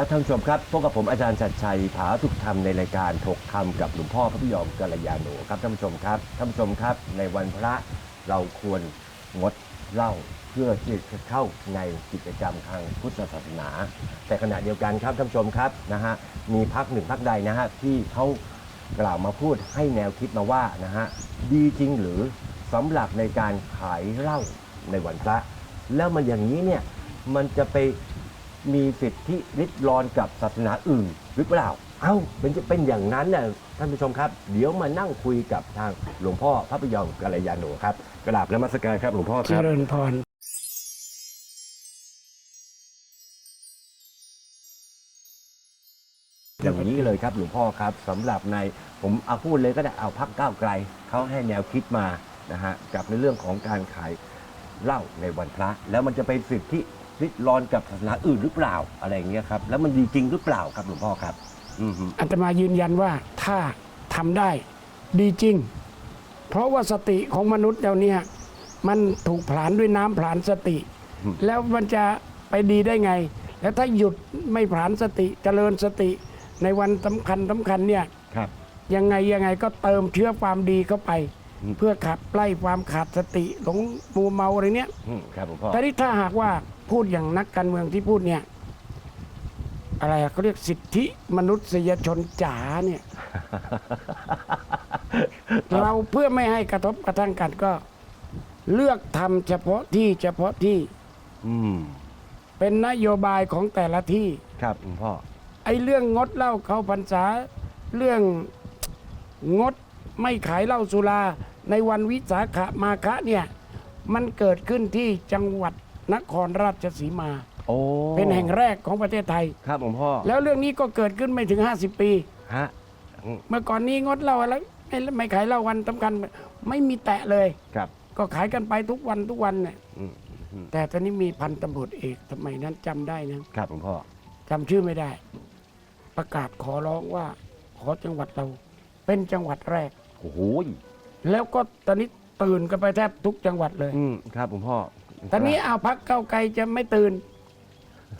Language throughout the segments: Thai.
ครับท่านผู้ชมครับพบกับผมอาจารย์ชัดชัยผาทุกธรรมในรายการถกธรรมกับหลวงพ่อพระพยอมกัลยาโนครับท่านผู้ชมครับท่านผู้ชมครับ ในวันพระเราควรงดเหล้าเพื่อที่จะเข้าในกิจกรรมทางพุทธศาสนา แต่ขณะเดียวกันครับท่านผู้ชมครับนะฮะมีพักหนึ่งพักใดนะฮะที่เขากล่าวมาพูดให้แนวคิดมาว่านะฮะดีจริงหรือสำหรับในการขายเหล้าในวันพระ แล้วมันอย่างนี้เนี่ยมันจะไป มีสิทธิริดรอนกับศาสนาอื่นหรือเปล่า เอ้าเป็นจะเป็นอย่างนั้นน่ะท่านผู้ชมครับ เดี๋ยวมานั่งคุยกับทางหลวงพ่อพระพยอมกัลยาโนครับกราบนมัสการครับหลวงพ่อเจครับ ริญพร อย่างนี้เลยครับหลวงพ่อครับสำหรับในผมเอาพูดเลยก็ได้เอาพักก้าวไกลเขาให้แนวคิดมานะฮะกับในเรื่องของการขายเหล้าในวันพระ แล้วมันจะเป็นสิทธิ ริดรอนกับศาสนาอื่นหรือเปล่าอะไรอย่างเงี้ยครับแล้วมันดีจริงหรือเปล่าครับหลวงพ่อครับ อือฮึอาตมายืนยันว่าถ้าทำได้ดีจริง เพราะว่าสติของมนุษย์เราเนี่ยมันถูกผลาญด้วยน้ำผลาญสติ แล้วมันจะไปดีได้ไง แล้วถ้าหยุดไม่ผลาญสติเจริญสติในวันสำคัญสำคัญเนี่ย ครับ ยังไงยังไงก็เติมเชื้อความดีเข้าไป อืม เพื่อขับไล่ความขาดสติหลงมัวเมาอะไรเนี้ยอืมครับหลวงพ่อ แต่ที่ถ้าหากว่า พูดอย่างนักการเมืองที่พูดเนี่ย อะไรอะเขาเรียกสิทธิมนุษยชนจ๋าเนี่ย เราเพื่อไม่ให้กระทบกระทั่งกันก็ เลือกทำเฉพาะที่เฉพาะที่ อืม เป็นนโยบายของแต่ละที่ ครับหลวงพ่อ ไอ้เรื่องงดเหล้าเข้าพรรษา เรื่องงดไม่ขายเหล้าสุรา ในวันวิสาขมาคะเนี่ย มันเกิดขึ้นที่จังหวัด นครราชสีมา โอ้เป็นแห่งแรกของประเทศไทย ครับหลวงพ่อแล้วเรื่องนี้ก็เกิดขึ้นไม่ถึง 50 ปี ฮะอืมเมื่อก่อนนี้งดเหล้าแล้วไม่ไม่ขายเหล้าวันสำคัญไม่มีแตะเลย ครับก็ขายกันไปทุกวันทุกวันเนี่ยอืมอืมแต่ตอนนี้มีพันตำรวจเอกสมัยนั้นจำได้นะครับหลวงพ่อจำชื่อไม่ได้ ประกาศขอร้องว่า ขอจังหวัดเรา เป็นจังหวัดแรก โอ้โหแล้วก็ตอนนี้ตื่นกันไปแทบทุกจังหวัดเลย อืมครับหลวงพ่อ ตอนนี้เอาพักเก้าวไกลจะไม่ตื่น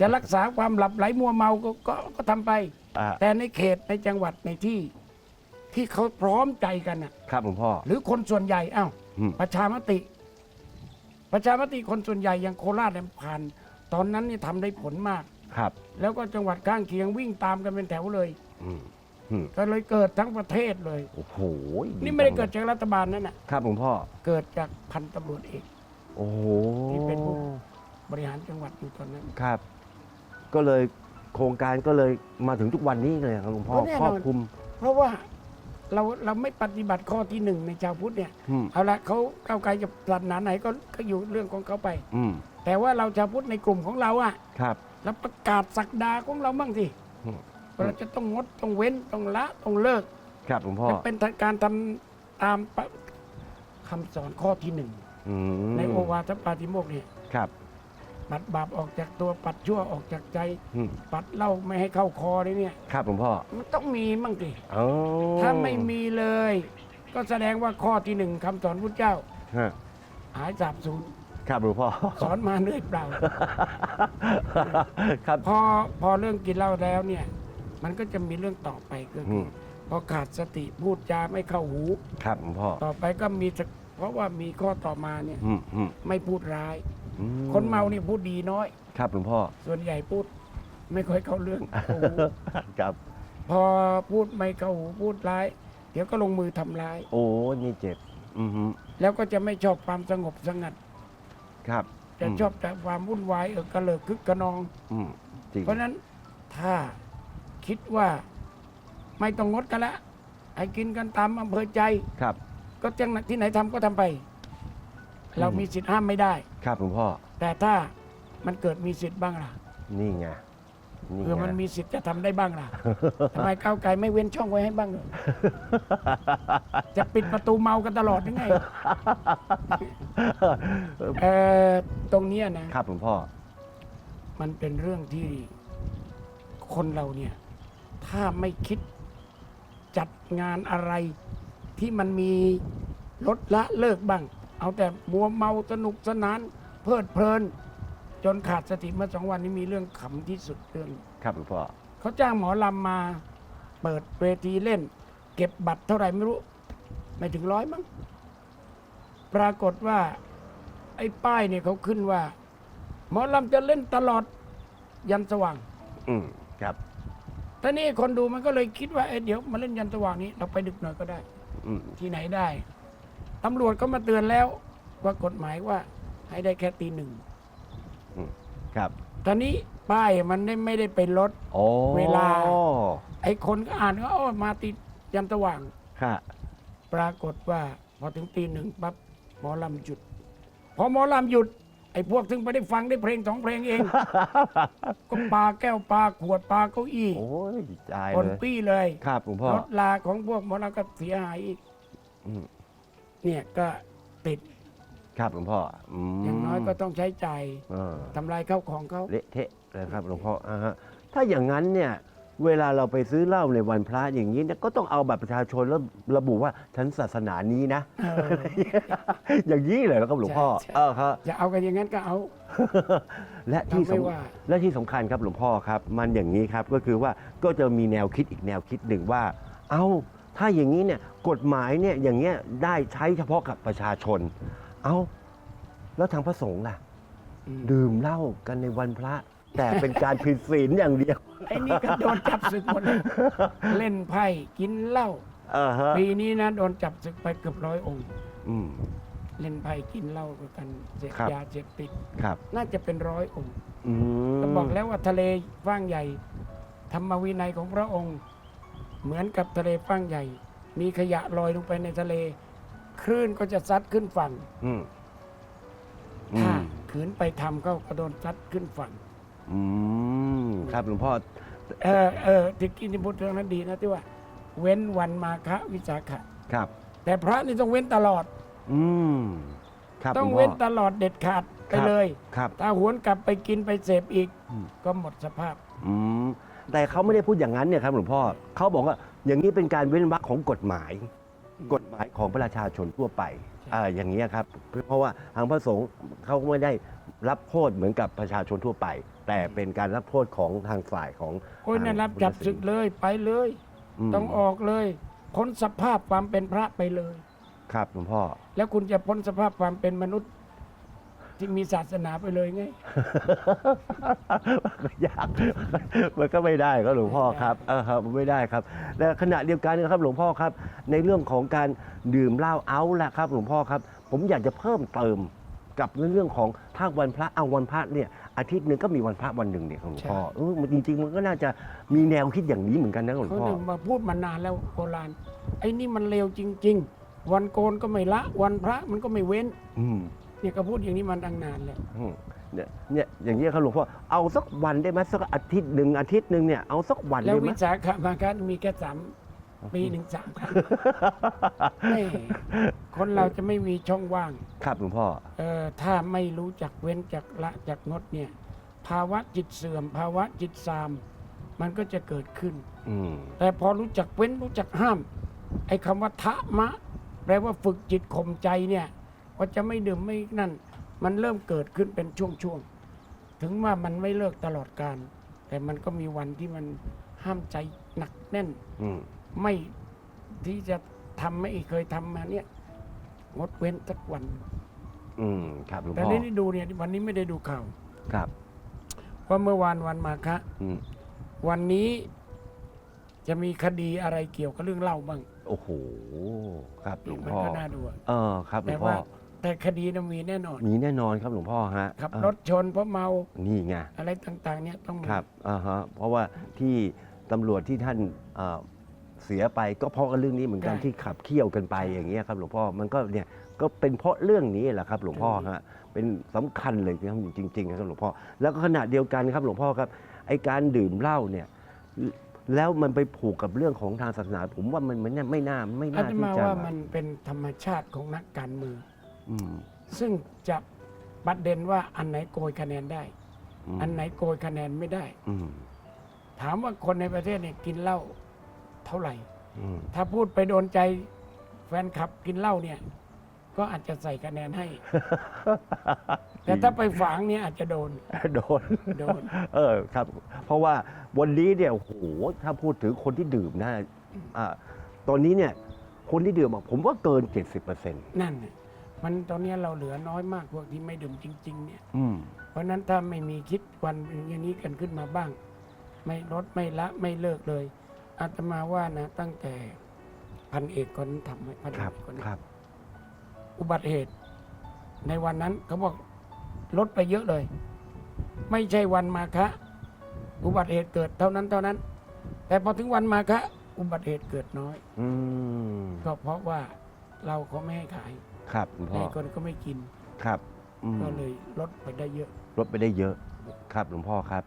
จะรักษาความหลับไหลมัวเมาก็ก็ก็ทำไป อ่า แต่ในเขตในจังหวัดในที่ ที่เขาพร้อมใจกันน่ะ ครับหลวงพ่อ หรือคนส่วนใหญ่อ้าวอืม ประชามติ ประชามติคนส่วนใหญ่อย่างโคราชเนี่ยผ่าน ตอนนั้นนี่ทำได้ผลมาก ครับแล้วก็จังหวัดข้างเคียงวิ่งตามกันเป็นแถวเลย อืมอืมก็เลยเกิดทั้งประเทศเลย โอ้โหนี่ไม่ได้เกิดจากรัฐบาลนั่นน่ะ ครับหลวงพ่อ เกิดจากพันตำรวจเอก โอ้โหที่เป็นผู้บริหารจังหวัดอยู่ตอนนั้น ครับ ก็เลยโครงการก็เลยมาถึงทุกวันนี้เลยครับหลวงพ่อก็แน่นอน ครอบคลุม เพราะว่าเราเราไม่ปฏิบัติข้อที่หนึ่งในชาวพุทธเนี่ย อืมเอาละเขาก้าวไกลจะศาสนาไหนก็ก็อยู่เรื่องของเขาไป อืมแต่ว่าเราชาวพุทธในกลุ่มของเราอะครับ เราประกาศสักดาของเราบ้างสิอืม ว่าเราจะต้องงดต้องเว้นต้องละต้องเลิกครับหลวงพ่อ และเป็นการทำตามปะคำสอนข้อที่หนึ่ง อืมในโอวาทปาติโมกข์เนี่ยครับ ปัดบาปออกจากตัวปัดชั่วออกจากใจ อืม ปัดเหล้าไม่ให้เข้าคอเลยเนี่ย ครับหลวงพ่อมันต้องมีมั่งสิอ๋อถ้าไม่มีเลย ก็แสดงว่าข้อที่หนึ่งคำสอนพุทธเจ้า ฮะหายสาบสูญครับหลวงพ่อ สอนมาเรื่อยเปล่า ครับ พอพอเรื่องกินเหล้าแล้วเนี่ย มันก็จะมีเรื่องต่อไปก็อืคือม พอขาดสติพูดจาไม่เข้าหู ครับหลวงพ่อ ต่อไปก็มีส เพราะว่ามีข้อต่อมาเนี่ยอืมอืมไม่พูดร้าย อืคนเมานี่พูดดีน้อย ครับหลวงพ่อ ส่วนใหญ่พูด ไม่ค่อยเข้าเรื่องเข้าหูครับ พอพูดไม่เข้าหูพูดร้าย เดี๋ยวก็ลงมือทำร้าย โอ้นี่เจ็บอือฮึแล้วก็จะไม่ชอบความสงบสงัด ครับจะชอบแต่ความวุ่นวายเออกระเลิกคึกกระนอง อืมจริงเพราะฉะนั้นถ้าคิดว่าไม่ต้องงดกันละให้กินกันตามอำเภอใจ ครับ ก็จังที่ไหนทำก็ทำไป เรามีสิทธิ์ห้ามไม่ได้ ครับหลวงพ่อ แต่ถ้ามันเกิดมีสิทธิ์บ้างล่ะนี่ไงนี่เพื่อมันไงมีสิทธิ์จะทำได้บ้างล่ะ ทำไมก้าวไกลไม่เว้นช่องไว้ให้บ้างเหรอ จะปิดประตูเมากันตลอดยังไง เอ่อตรงเนี้ยนะ ครับหลวงพ่อ มันเป็นเรื่องที่คนเราเนี่ย ถ้าไม่คิดจัดงานอะไร ที่มันมีลดละเลิกบ้าง เอาแต่มัวเมาสนุกสนาน เพลิดเพลิน จนขาดสติเมื่อสองวันนี้มีเรื่องขำที่สุดเรื่องครับหลวงพ่อเขาจ้างหมอลำมา เปิดเวทีเล่น เก็บบัตรเท่าไหร่ไม่รู้ ไม่ถึงร้อยมั้งปรากฏว่า ไอ้ป้ายเนี่ยเขาขึ้นว่า หมอลำจะเล่นตลอดยันสว่าง อืมครับท่านี่คนดูมันก็เลยคิดว่าเอ๊ะเดี๋ยวมาเล่นยันสว่างนี้ เราไปดึกหน่อยก็ได้ อืมที่ไหนได้ตำรวจก็มาเตือนแล้วว่ากฎหมายว่า ให้ได้แค่ตีหนึ่งครับตอนนี้ป้ายมันได้ไม่ได้เป็นรถโอ้เวลา ไอ้คนก็อ่านว่าโอ้มาติดยันสว่างค่ะปรากฏว่า พอถึงตีหนึ่งปั๊บหมอลำหยุด พอหมอลำหยุด ไอ้พวกถึงไปได้ฟังได้เพลงสองเพลงเอง ก็ปาแก้วปาขวดปาเก้าอี้โอ้ยตายคนเลยปี้เลยครับหลวงพ่อรถลาของพวกหมอลำก็เสียหายอีกอืมเนี่ยก็ติดครับหลวงพ่อออย่างน้อยก็ต้องใช้จ่ายเออทำลายข้าวของเขา เละเทะเลยครับหลวงพ่ออ่าฮะถ้าอย่างนั้นเนี่ย เวลาเราไปซื้อเหล้าในวันพระอย่างนี้เนี่ยก็ต้องเอาบัตรประชาชนแล้วระบุว่าฉันศาสนานี้นะเอออย่างนี้เลยนะครับหลวงพ่อใช่ เออครับ จะเอากันอย่างนั้นก็เอา และที่เราไม่สำว่า และที่สำคัญครับหลวงพ่อครับ มันอย่างนี้ครับก็คือว่าก็จะมีแนวคิดอีกแนวคิดหนึ่งว่า เอาถ้าอย่างนี้เนี่ยกฎหมายเนี่ยอย่างเงี้ยได้ใช้เฉพาะกับประชาชน เอาแล้วทางพระสงฆ์ล่ะ อืมดื่มเหล้ากันในวันพระ แต่เป็นการผิดศีลอย่างเดียว ไอ้นี่ก็โดนจับศึกหมดเลย เล่นไพ่กินเหล้าเออฮะปีนี้นะโดนจับศึกไปเกือบร้อยองค์ อืม เล่นไพ่กินเหล้ากันเสพครับ ยาเสพติด ครับ น่าจะเป็นร้อยองค์อืมก็บอกแล้วว่าทะเลฟ้างใหญ่ ธรรมวินัยของพระองค์ เหมือนกับทะเลฟ้างใหญ่ มีขยะลอยลงไปในทะเล คลื่นก็จะซัดขึ้นฝั่ง อืมอืถ้ามขืนไปทำก็กระโดนซัดขึ้นฝั่ง อืมครับหลวงพ่อ เออเออที่กินที่พูดเรื่องนั้นดีนะที่ว่า เว้นวันมาฆวิสาขะครับ แต่พระนี่ต้องเว้นตลอด อืมครับต้องหลวงพ่ เว้นตลอดเด็ดขาดไปครับ เลย ครับ ถ้าหวนกลับไปกินไปเสพอีก อืม ก็หมดสภาพ อืมแต่เขาไม่ได้พูดอย่างนั้นเนี่ยครับหลวงพ่อเขาบอกว่าอย่างนี้เป็นการเว้นวรรคของกฎหมายอืมกฎหมายของประชาชนทั่วไปใช่ อ่าอย่างนี้ยครับ เพราะว่าทางพระสงฆ์เขาไม่ได้รับโทษเหมือนกับประชาชนทั่วไป แต่เป็นการรับโทษของทางฝ่ายของโอ้ยทางนั่นรับจับศึกเลยไปเลย มต้องออกเลยพ้นสภาพความเป็นพระไปเลย ครับหลวงพ่อ แล้วคุณจะพ้นสภาพความเป็นมนุษย์ ที่มีศาสนาไปเลยไง มันยากมันก็ไม่ได้ครับหลวงพ่อครับเออครับมันไม่ได้ครับและขณะเดียวกันนะครับหลวงพ่อครับ ในเรื่องของการดื่มเหล้าเอาละครับ หลวงพ่อครับ ผมอยากจะเพิ่มเติมกับเรื่องของถ้าวันพระเอาวันพระเนี่ยอาทิตย์หนึ่งก็มีวันพระวันหนึ่งเนี่ยครับหลวงพ่อใช่เออมันจริง ๆ มันก็น่าจะมีแนวคิดอย่างนี้เหมือนกันนะหลวงเขาพ่อหนึ่งมาพูดมานานแล้วโบราณไอ้นี่มันเลวจริง ๆ วันโกนก็ไม่ละ วันพระมันก็ไม่เว้น อืม เนี่ยก็พูดอย่างนี้มันตั้งนานแล้วอืมเนี่ยเนี่ยอย่างนี้ยครับหลวงพ่อเอาสักวันได้ไหมสักอาทิตย์หนึ่งอาทิตย์หนึ่งเนี่ยเอาสักวันแล้วได้ไหมวิสาขมาคัมีแค่สามปีหนึ่งสามครั้งแม่คนเราจะไม่มีช่องว่าง ครับหลวงพ่อเออถ้าไม่รู้จักเว้นจักละจักงดเนี่ย ภาวะจิตเสื่อม ภาวะจิตซาม มันก็จะเกิดขึ้น อืมแต่พอรู้จักเว้นรู้จักห้าม ไอ้คำว่าทะมะ แปลว่าฝึกจิตข่มใจเนี่ย ว่าจะไม่ดื่มไม่นั่น มันเริ่มเกิดขึ้นเป็นช่วงๆ ถึงว่ามันไม่เลิกตลอดการ แต่มันก็มีวันที่มันห้ามใจหนักแน่น อืมไม่ที่จะทำไม่เคยทำมาเนี่ยงดเว้นสักวัน อืมครับหลวงแต่พ่อนี่ได้ดูเนี่ยวันนี้ไม่ได้ดูข่าวครับว่าเมื่อวานวันมาคะ อืมวันนี้จะมีคดีอะไรเกี่ยวกับเรื่องเหล้าบ้างโอ้โหครับหลวงมันพ่อก็น่าดูอะ เออครับหลแต่วงพ่อว่า แต่คดีน่ะมีแน่นอน มีแน่นอนครับหลวงพ่อฮะขับเออรถชนเพราะเมานี่ไงอะไรต่างๆ เนี่ยต้องมีครับอ่าฮะเพราะว่าที่ตำรวจที่ท่านเอ่อเสียไปก็เพราะเรื่องนี้เหมือนกันที่ขับเคี่ยวกันไปอย่างเงี้ยครับหลวงพ่อมันก็เนี่ยก็เป็นเพราะเรื่องนี้แหละครับหลวงพ่อฮะเป็นสำคัญเลยครับจริงๆนะครับหลวงพ่อแล้วก็ขณะเดียวกันครับหลวงพ่อครับไไอการดื่มเหล้าเนี่ยแล้วมันไปผูกกับเรื่องของทางศาสนา ผมว่ามันมันเนี่ยไม่น่าไม่อาน่าตที่มาจะว่ามันเป็นธรรมชาติของนักการเมือง อืมซึ่งจะประเด็นว่าอันไหนโกยคะแนนได้อืมอันไหนโกยคะแนนไม่ได้ อืมถามว่าคนในประเทศเนี่ยกินเหล้าเท่าไหร่ อืมถ้าพูดไปโดนใจแฟนคลับกินเหล้าเนี่ย ก็อาจจะใส่คะแนนให้ แต่ถ้าไปฝังเนี่ยอาจจะโดน โดน โดน เออครับ เพราะว่าวันนี้เนี่ยโอ้โหถ้าพูดถึงคนที่ดื่มนะอ่าตอนนี้เนี่ยคนที่ดื่มอะผมว่าเกิน 70%นั่นน่ะ มันตอนเนี้ยเราเหลือน้อยมากพวกที่ไม่ดื่มจริง ๆ เนี่ย อืม เพราะฉะนั้นถ้าไม่มีคิดวันอย่างนี้กันขึ้นมาบ้าง ไม่ลดไม่ละไม่เลิกเลยอาตมาว่านะ ตั้งแต่พันเอกคนนั้นทำให้พันคเอรับ กคนนั้น ครับ อุบัติเหตุในวันนั้นเขาบอกลดไปเยอะเลย ไม่ใช่วันมาคะ อุบัติเหตุเกิดเท่านั้นเท่านั้น แต่พอถึงวันมาคะ อุบัติเหตุเกิดน้อย อืม ก็เพราะว่าเราเขาไม่ให้ขาย ครับคุณพ่ในอคนก็ไม่กิน ครับอืมก็เลยลดไปได้เยอะ ลดไปได้เยอะครับหลวงพ่อครับ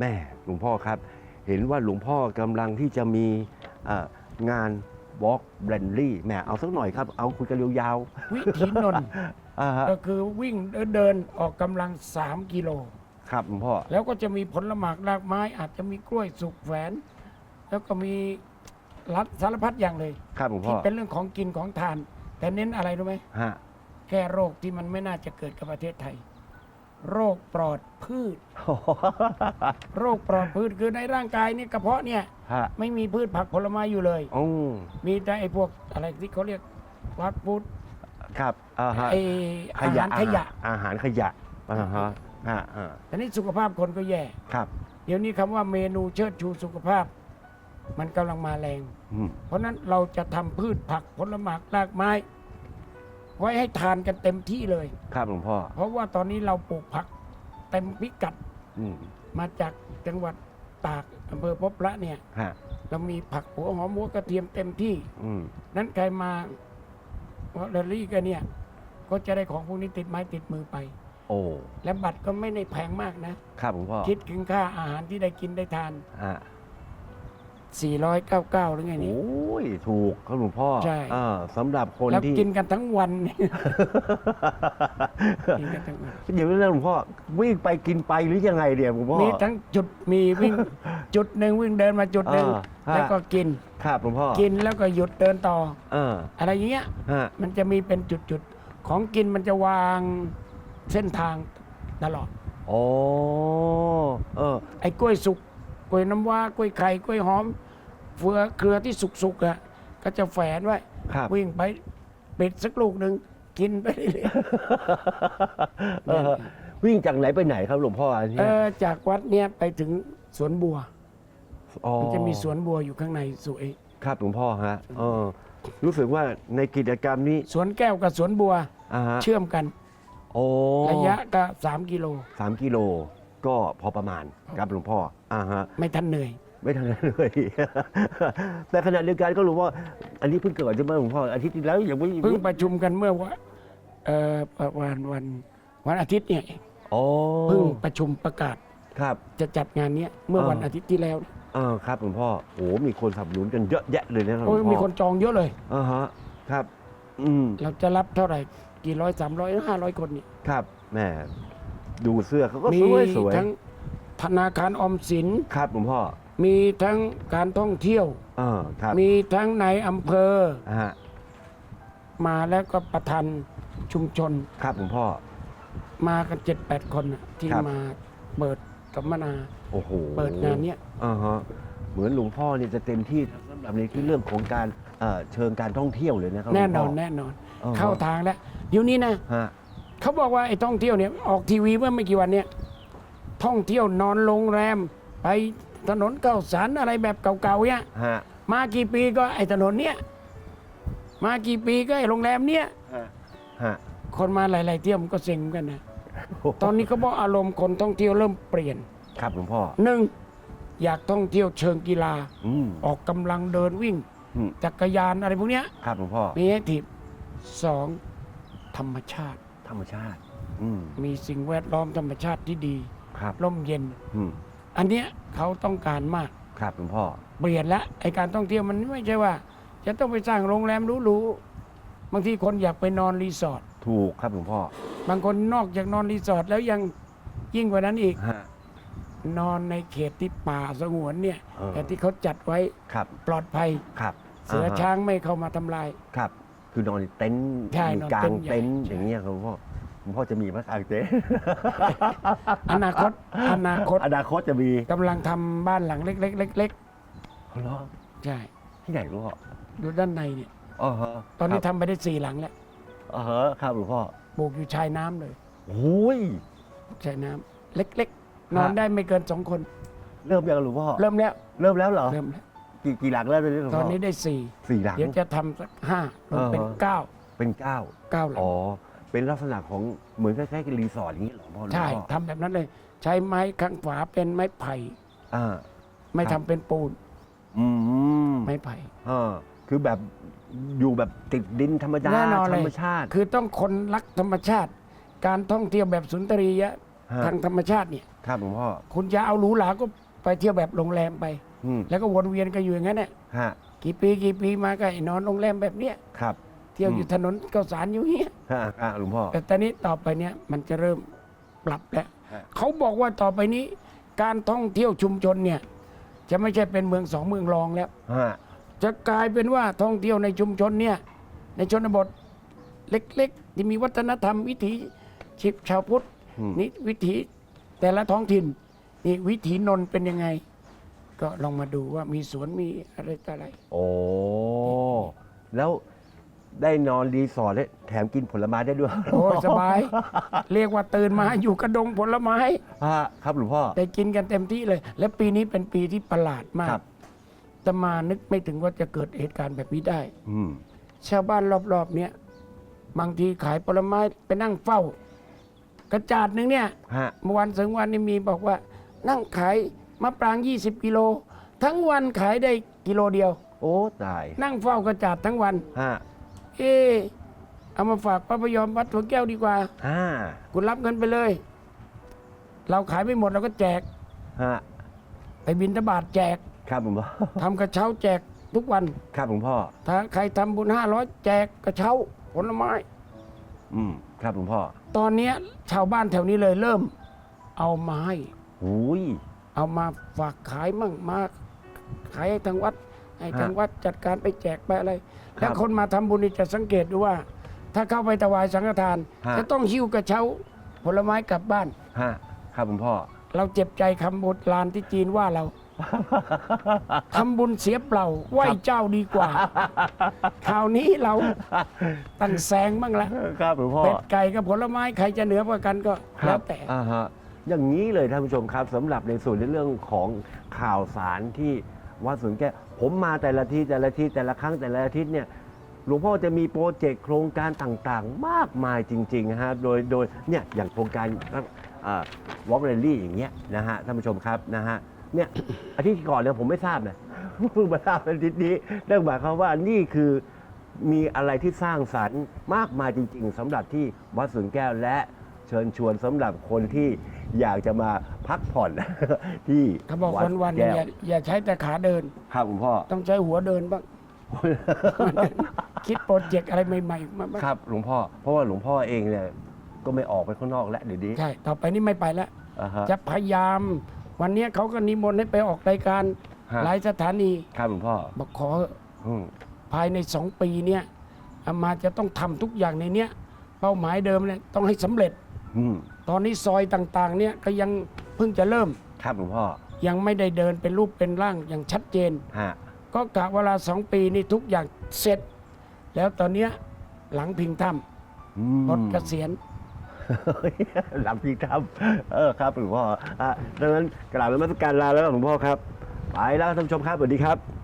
แม่หลวงพ่อครับ เห็นว่าหลวงพ่อกำลังที่จะมีเอ่องาน Walk b r a n d l y แหมเอาสักหน่อยครับ เอาคุยกันยาววิถีนนท์ๆอ่าฮะก็คือวิ่งเดินออกกำลัง 3 กิโล ครับหลวงพ่อ แล้วก็จะมีผลหมากรากไม้ อาจจะมีกล้วยสุกแฝนแล้วก็มีรัดสารพัดอย่างเลยครับหลวงพ่ที่อเป็นเรื่องของกินของทาน แต่เน้นอะไรรู้ไหมฮะ แก้โรคที่มันไม่น่าจะเกิดกับประเทศไทย โรคปลอดพืช โรคปลอดพืชคือในร่างกายเนี่ยกระเพาะเนี่ย ฮะไม่มีพืชผักผลไม้อยู่เลยโอ้มีแต่ไอ้พวกอะไรที่เขาเรียกวัดฟูดครับอ่าฮะไอ้อาหารขยะ อาหารขยะอ่าฮะฮะฮะแต่นี่สุขภาพคนก็แย่ ครับเดี๋ยวนี้คำว่าเมนูเชิดชูสุขภาพ มันกำลังมาแรง อืมเพราะฉะนั้นเราจะทำพืชผักผลไม้รากไม้ ไว้ให้ทานกันเต็มที่เลย ครับหลวงพ่อ เพราะว่าตอนนี้เราปลูกผักเต็มพิกัดอืมมาจากจังหวัดตากอำเภอพบพระเนี่ย ฮะเรามีผักหัวหอมหัวกระเทียมเต็มที่ อืมนั้นใครมาเรลลี่กันเนี่ย ก็จะได้ของพวกนี้ติดไม้ติดมือไป โอ้และบัตรก็ไม่ได้แพงมากนะ ครับหลวงพ่อคิดถึงค่าอาหารที่ได้กินได้ทาน ฮะ 499หรือไงโอนี่้ยถูกครับหลวงพ่อใช่ อ่าสำหรับคนแล้วที่ กินกันทั้งวันกินกันทั้งวันเดี๋ยวนะหลวงพ่อวิ่งไปกินไปหรือยังไงเดี๋ยวหลวงพ่อ มีทั้งจุดมีวิ่ง จุดหนึ่งวิ่งเดินมาจุดหนึ่งอ่าฮะ แล้วก็กินครับหลวงพ่อกินแล้วก็หยุดเดินต่อ เอออะไรอย่างเงี้ย ฮะมันจะมีเป็นจุดๆ ของกินมันจะวางเส้นทางตลอดโอ้เออไอ้กล้วยสุก กล้วยน้ำว้ากล้วยไข่กล้วยหอมเฟือเครือที่สุกๆอะก็จะแฝนไว้ครับ วิ่งไปปิดสักลูกหนึ่งกินไปเรื่อยเออวิ่งจากไหนไปไหนครับหลวงพ่ออันๆนี้เออจากวัดเนี้ยไปถึงสวนบัวอ๋อมันจะมีสวนบัวอยู่ข้างในสวยครับหลวงพ่อฮะเออรู้สึกว่าในกิจกรรมนี้สวนแก้วกับสวนบัวอ่าฮะเชื่อมกัน โอ้ระยะก็สามกิโล สามกิโล ก็พอประมาณครับหลวงพ่ออ่าฮะ ไม่ทันเหนื่อย ไม่ทันนั้นเลย แต่ขณะเดียวกันก็รู้ว่า อันนี้เพิ่งเกิดใช่ไหมหลวงพ่ออาทิตย์ที่แล้วยังไม่เพิ่งประชุมกันเมื่อวันเอ่อวันวันวันอาทิตย์เนี่ยเองโอ้เพิ่งประชุมประกาศครับ จะจัดงานเนี้ยเมื่ออ่าวันอาทิตย์ที่แล้วอ่าครับหลวงพ่อโอ้มีคนสนับสนุนกันเยอะแยะเลยนะครับหลวโอ้ยงพ่อมีคนจองเยอะเลย อ่าฮะครับ อืมเราจะรับเท่าไหร่กี่ร้อยสามร้อยห้าร้อยคนเนี่ยครับแหม่ ดูเสื้อเขาก็มีสวยสวยทั้งธนาคารออมสิน ครับหลวงพ่อมีทั้งการท่องเที่ยวอ่าครับมีทั้งในอำเภออ่าฮะมาแล้วก็ประธานชุมชน ครับหลวงพ่อ มากันเจ็ดแปดคนน่ะที่ครับ มาเปิดสัมมนาโอ้โหเปิดงานเนี้ยอ่าฮะเหมือนหลวงพ่อเนี่ยจะเต็มที่สำหรับในเรื่องของการเอ่อเชิงการท่องเที่ยวเลยนะครับหลวงแน่พ่นอนแน่นอนอ่ฮะเข้าทางแล้วเดี๋ยวนี้นะ ฮะ เขาบอกว่าไอ้ท่องเที่ยวเนี่ยออกทีวีเมื่อไม่กี่วันเนี่ยท่องเที่ยวนอนโรงแรม ไปถนนเก่าสารอะไรแบบเก่าๆเนี่ยฮะ มากี่ปีก็ไอ้ถนนเนี่ยมากี่ปีก็ไอ้โรงแรมเนี่ยฮะฮะคนมาหลาย ๆ เที่ยวมันก็เซ็งเหมือนกันนะตอนนี้เขาบอกอารมณ์คนท่องเที่ยวเริ่มเปลี่ยนครับหลวงพ่อ หนึ่งอยากท่องเที่ยวเชิงกีฬา อืม ออกกำลังเดินวิ่ง อืม จักรยานอะไรพวกเนี้ยครับหลวงพ่อ มีให้ทิบสองธรรมชาติ ธรรมชาติ อืมมีสิ่งแวดล้อมธรรมชาติที่ดี ครับร่มเย็น อืมอันเนี้ยเขาต้องการมากครับหลวงพ่อ เปลี่ยนแล้วไอการท่องเที่ยวมันไม่ใช่ว่า จะต้องไปสร้างโรงแรมหรูๆบางทีคนอยากไปนอนรีสอร์ทถูกครับหลวงพ่อบางคนนอกจากนอนรีสอร์ทแล้วยังยิ่งกว่านั้นอีก ฮะนอนในเขตที่ป่าสงวนเนี่ยเออแต่ที่เขาจัดไว้ครับปลอดภัย ครับเสือฮะช้างไม่เข้ามาทำลาย ครับ คือนอนในเต็นท์ใช่นอนกลาเต็งนท์ใหญ่เต็นท์ใช่อย่างเงี้ยครับหลวงพ่อหลวงพ่อจะมีไหมกลางเต็นท์ อนาคต อนาคตอนาคตจะมีกำลังทำบ้านหลังเล็กๆเล็กเหรอๆใช่ที่ไหนหลวงพ่อดูด้านในเนี่ย อ๋อฮะตอนนี้ครับทำไปได้สี่หลังแล้วอ๋อฮะครับหลวงพ่อปลูกอยู่ชายน้ำเลยโอ้ย ชายน้ำเล็กๆ นอนได้ไม่เกินสองคน เริ่มยังหลวงพ่อเริ่มแล้วเริ่มแล้วเหรอเริ่มแล้ว กี่กี่หลังแล้วเนี่ยหลวงตพ่ออนนี้ได้สี่สี่หลัง เดี๋ยวจะทำสักห้าลงเป็นเออเก้าเป็นเก้าเก้าหลัง อ๋อ เป็นลักษณะของเหมือนคล้ายๆกับรีสอร์ทอย่างนี้เหรอหลวงพ่อหลวงใช่พ่อทำแบบนั้นเลย ใช้ไม้ข้างฝาเป็นไม้ไผ่ อ่า ไม่ครัทำบ เป็นปูนอืมไม้ไผ่ อ่าคือแบบอยู่แบบติดดินธรรมดาแน่นอนธเลรยรมชาติ คือต้องคนรักธรรมชาติ การท่องเที่ยวแบบสุนทรียะฮะ ทางธรรมชาติเนี่ย ครับหลวงพ่อ คุณจะเอาหรูหราก็ไปเที่ยวแบบโรงแรมไป อืมแล้วก็วนเวียนกันอยู่อย่างนั้นแหละฮะกี่ปีกี่ปีมาก็ไอ้นอนโรงแรมแบบเนี้ยครับเที่ยวอืมอยู่ถนนข้าวสารอยู่เงี้ยฮะฮะหลวงพ่อ แต่ตอนนี้ต่อไปเนี่ยมันจะเริ่มปรับแล้วฮะ เขาบอกว่าต่อไปนี้ การท่องเที่ยวชุมชนเนี่ย จะไม่ใช่เป็นเมืองสองเมืองรองแล้ว ฮะจะกลายเป็นว่าท่องเที่ยวในชุมชนเนี่ยในชนบทเล็กๆ ที่มีวัฒนธรรมวิถีชีพชาวพุทธอืมนี่วิถีแต่ละท้องถิ่นนี่วิถีนนท์เป็นยังไง ก็ลองมาดูว่ามีสวนมีอะไรต่ออะไร โอ้ แล้วได้นอนรีสอร์ทและแถมกินผลไม้ได้ด้วยโอ้ยสบาย เรียกว่าตื่นมาอยู่กระดงผลไม้ ฮะครับหลวงพ่อ ได้กินกันเต็มที่เลย และปีนี้เป็นปีที่ประหลาดมาครักบ แต่มานึกไม่ถึงว่าจะเกิดเหตุการณ์แบบนี้ได้ อืม ชาวบ้านรอบๆ เนี้ยบางทีขายผลไม้ไปนั่งเฝ้า กระจาดหนึ่งเนี่ย ฮะ เมื่อวันถึงวันนี้มีบอกว่า นั่งขาย มะปราง 20 กิโล ทั้งวันขายได้กิโลเดียว โอ้ตายนั่งเฝ้ากระจาดทั้งวัน ฮะเออเอามาฝากพระพยอมวัดถั่วแก้วดีกว่าห้าคุณรับเงินไปเลย เราขายไม่หมดเราก็แจก ฮะไปบินทบาทแจกครับหลวงพ่อ ทำกระเช้าแจกทุกวัน ครับหลวงพ่อ ถ้าใครทำบุญห้าร้อยแจกกระเช้าผลไม้ อืมครับหลวงพ่อตอนเนี้ยชาวบ้านแถวนี้เลยเริ่ม เอามาให้หูย เอามาฝากขายมั่งมาขายให้ทางวัดให้ฮะทางวัดจัดการไปแจกไปอะไรครับแล้วคนมาทำบุญนี่จะสังเกตดูว่า ถ้าเข้าไปถวายสังฆทานฮะจะต้องหิ้วกระเช้าผลไม้กลับบ้านฮะครับหลวงพ่อ เราเจ็บใจคำโบราณที่จีนว่าเราทำบุญเสียเปล่าไหวเจ้าดีกว่าคราวนี้เราตั้งแซงบ้างละครับหลวงพ่อเป็ดไก่กับผลไม้ใครจะเหนือกว่ากันก็ครัแล้บวแต่ อย่างนี้เลยท่านผู้ชมครับสำหรับในส่วนในเรื่องของข่าวสารที่วัดสวนแก้วผมมาแต่ละที่แต่ละที่แต่ละครั้งแต่ละอาทิตย์เนี่ยหลวงพ่อจะมีโปรเจกต์โครงการต่างๆ มากมายจริงๆนะฮะโดยโดยเนี่ยอย่างโครงการวอล์กเรลลี่อย่างเงี้ยนะฮะท่านผู้ชมครับนะฮะเนี่ยอาทิตย์ก่อนเนี่ยผมไม่ทราบนะเพิ่งมาทราบอาทิตย์นี้นั่นหมายความว่านี่คือมีอะไรที่สร้างสรรค์มากมายจริง ๆสำหรับที่วัดสวนแก้วและเชิญชวนสำหรับคนที่ อยากจะมาพักผ่อน ที่เขาบอกวัดวันๆแก้อย่าอย่าใช้แต่ขาเดิน ครับคุณพ่อ ต้องใช้หัวเดินบ้าง คิดโปรเจกต์อะไรใหม่ๆมาบ้างครับหลวงพ่อ เพราะว่าหลวงพ่อเองเนี่ยก็ไม่ออกไปข้างนอกแล้วเดี๋ยวนี้ใช่ ต่อไปนี้ไม่ไปแล้ว อ่าฮะจะพยายาม วันเนี้ยเขาก็นิมนต์ให้ไปออกรายการฮะหลายสถานี ครับหลวงพ่อบอกขออืมภายในสองปีเนี่ยอามาจะต้องทำทุกอย่างในเนี้ย เป้าหมายเดิมเนี่ยต้องให้สำเร็จ อืมตอนนี้ซอยต่างๆ เนี่ยก็ยังเพิ่งจะเริ่ม ครับหลวงพ่อยังไม่ได้เดินเป็นรูปเป็นร่างอย่างชัดเจน ฮะก็กะเวลาสองปีนี่ทุกอย่างเสร็จ แล้วตอนเนี้ยหลังพิงถ้อืมำรถเกษียณหลังพี่ทำเออครับหลวงพ่ออะดังนั้นกราบนมัสการลาแล้วหลวงพ่อครับ ไปแล้วท่านผู้ชมครับสวัสดีครับ